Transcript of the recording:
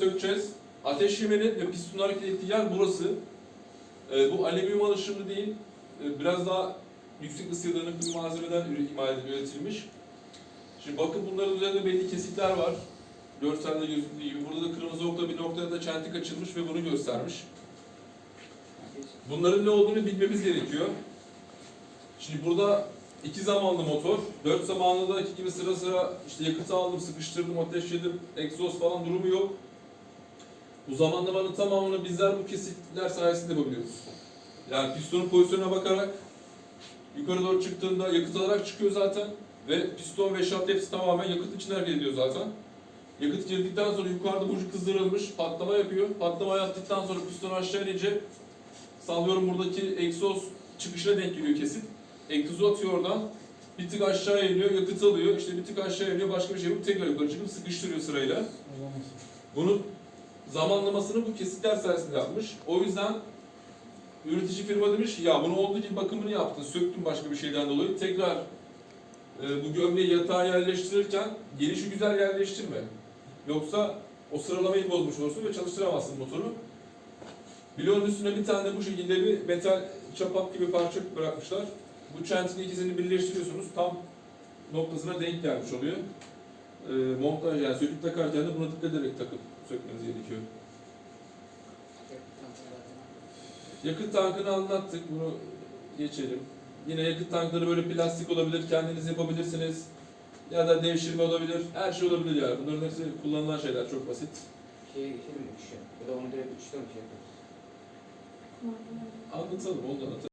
sökeceğiz. Ateş yemeni ve piston hareket ettiği yer burası. Ee, bu alüminyum alışımlı değil. Ee, biraz daha yüksek ısıya dayanıklı bir malzemeden imal üretilmiş. Şimdi bakın bunların üzerinde belli kesikler var. Görselde gözüktüğü gibi. Burada da kırmızı okla bir noktada da çentik açılmış ve bunu göstermiş. Bunların ne olduğunu bilmemiz gerekiyor. Şimdi burada iki zamanlı motor, dört zamanlı da iki gibi sıra sıra işte yakıtı aldım, sıkıştırdım, ateşledim, egzoz falan durumu yok. Bu zamanlamanın tamamını bizler bu kesikler sayesinde yapabiliyoruz. Yani pistonun pozisyonuna bakarak yukarı doğru çıktığında yakıt alarak çıkıyor zaten ve piston ve şat hepsi tamamen yakıt için hareket ediyor zaten. Yakıt girdikten sonra yukarıda buji kızdırılmış, patlama yapıyor. Patlama yaptıktan sonra piston aşağı inince sallıyorum buradaki egzoz çıkışına denk geliyor kesit. Egzozu atıyor oradan. Bir tık aşağı iniyor, yakıt alıyor. İşte bir tık aşağı iniyor, başka bir şey yapıp tekrar yukarı çıkıp sıkıştırıyor sırayla. Bunun zamanlamasını bu kesitler sayesinde yapmış. O yüzden üretici firma demiş ya bunu olduğu gibi bakımını yaptın, söktün başka bir şeyden dolayı. Tekrar e, bu gömleği yatağa yerleştirirken gelişi güzel yerleştirme. Yoksa o sıralamayı bozmuş olursun ve çalıştıramazsın motoru. Bloğun üstüne bir tane bu şekilde bir metal çapak gibi parça bırakmışlar. Bu çentin ikisini birleştiriyorsunuz. Tam noktasına denk gelmiş oluyor. E, montaj yani söküp takarken de buna dikkat ederek takıp sökmeniz gerekiyor. Yakıt tankını anlattık. Bunu geçelim. Yine yakıt tankları böyle plastik olabilir, kendiniz yapabilirsiniz. Ya da devşirme olabilir. Her şey olabilir yani. Bunların hepsi kullanılan şeyler çok basit. Şeye geçelim mi? Üçe. Ya da onu direkt üçte mi şey yaparız? Anlatalım, onu da anlatalım.